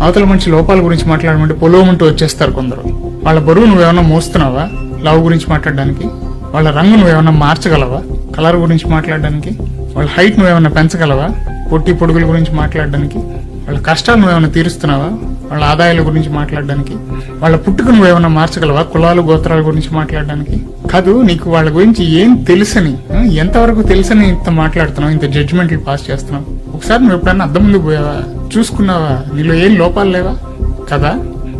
అవతల మనిషి లోపాల గురించి మాట్లాడమంటే పొలవమంటూ వచ్చేస్తారు కొందరు. వాళ్ళ బరువు నువ్వేమన్నా మోస్తున్నావా? లవ్ గురించి మాట్లాడడానికి? వాళ్ళ రంగు నువ్వేమన్నా మార్చగలవా? కలర్ గురించి మాట్లాడడానికి? వాళ్ళ హైట్ నువ్వేమన్నా పెంచగలవా? పొట్టి పొడుగుల గురించి మాట్లాడడానికి? వాళ్ళ కష్టాలు నువ్వేమైనా తీరుస్తున్నావా? వాళ్ళ ఆదాయాల గురించి మాట్లాడడానికి? వాళ్ళ పుట్టుక నువ్వేమైనా మార్చగలవా? కులాలు గోత్రాల గురించి మాట్లాడడానికి? కాదు నీకు వాళ్ళ గురించి ఏం తెలుసని ఎంతవరకు తెలుసని ఇంత మాట్లాడుతున్నావు? ఇంత జడ్జిమెంట్లు పాస్ చేస్తున్నావు? ఒకసారి నువ్వు ఎప్పుడన్నా అద్దం ముందు పోయావా? చూసుకున్నావా? నీలో ఏం లోపాలు లేవా? కదా?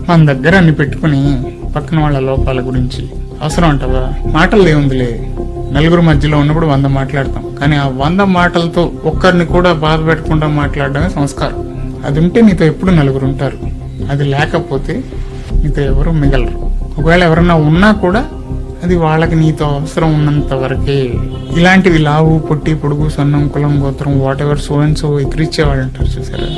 మన దగ్గర అన్ని పెట్టుకుని పక్కన వాళ్ళ లోపాల గురించి. అవసరం అంటావా? మాటలు ఏముందిలే నలుగురు మధ్యలో ఉన్నప్పుడు వంద మాట్లాడతాం. కానీ ఆ వంద మాటలతో ఒక్కరిని కూడా బాధ పెట్టకుండా మాట్లాడడమే సంస్కారం. అది ఉంటే నీతో ఎప్పుడు నలుగురు ఉంటారు. అది లేకపోతే నీతో ఎవరు మిగలరు. ఒకవేళ ఎవరన్నా ఉన్నా కూడా అది వాళ్ళకి నీతో అవసరం ఉన్నంత వరకే. ఇలాంటివి లావు పొట్టి పొడుగు సన్నం కులం గోత్రం whatever so and so ఎక్కిరిచ్చేవాడు అంటారు చూసారా?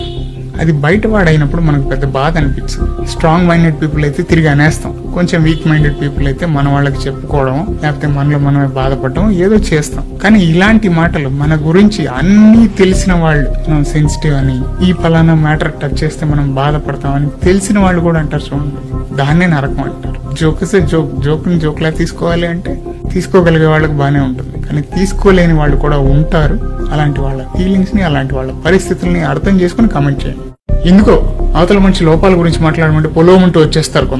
అది బయట వాడైనప్పుడు మనకు పెద్ద బాధ అనిపించదు స్ట్రాంగ్ మైండెడ్ పీపుల్ అయితే తిరిగి అనేస్తాం. కొంచెం వీక్ మైండెడ్ పీపుల్ అయితే మన వాళ్ళకి చెప్పుకోవడం లేకపోతే మనలో మనమే బాధపడడం ఏదో చేస్తాం. కానీ ఇలాంటి మాటలు మన గురించి అన్నీ తెలిసిన వాళ్ళు మనం సెన్సిటివ్ అని ఈ పలానా మ్యాటర్ టచ్ చేస్తే మనం బాధపడతామని తెలిసిన వాళ్ళు కూడా అంటారు చూడండి. దాన్నే నరకం అంటారు. జోక్ జోక్ జోక్ని జోక్లా తీసుకోవాలి అంటే తీసుకోగలిగే వాళ్ళకి బాగానే ఉంటుంది. కానీ తీసుకోలేని వాళ్ళు కూడా ఉంటారు. అలాంటి వాళ్ళ ఫీలింగ్స్ని అలాంటి వాళ్ళ పరిస్థితుల్ని అర్థం చేసుకుని కామెంట్ చేయండి. ఎందుకో అవతల మంచి లోపాల గురించి మాట్లాడమంటే పొలవమంటూ వచ్చేస్తారు కొందరు.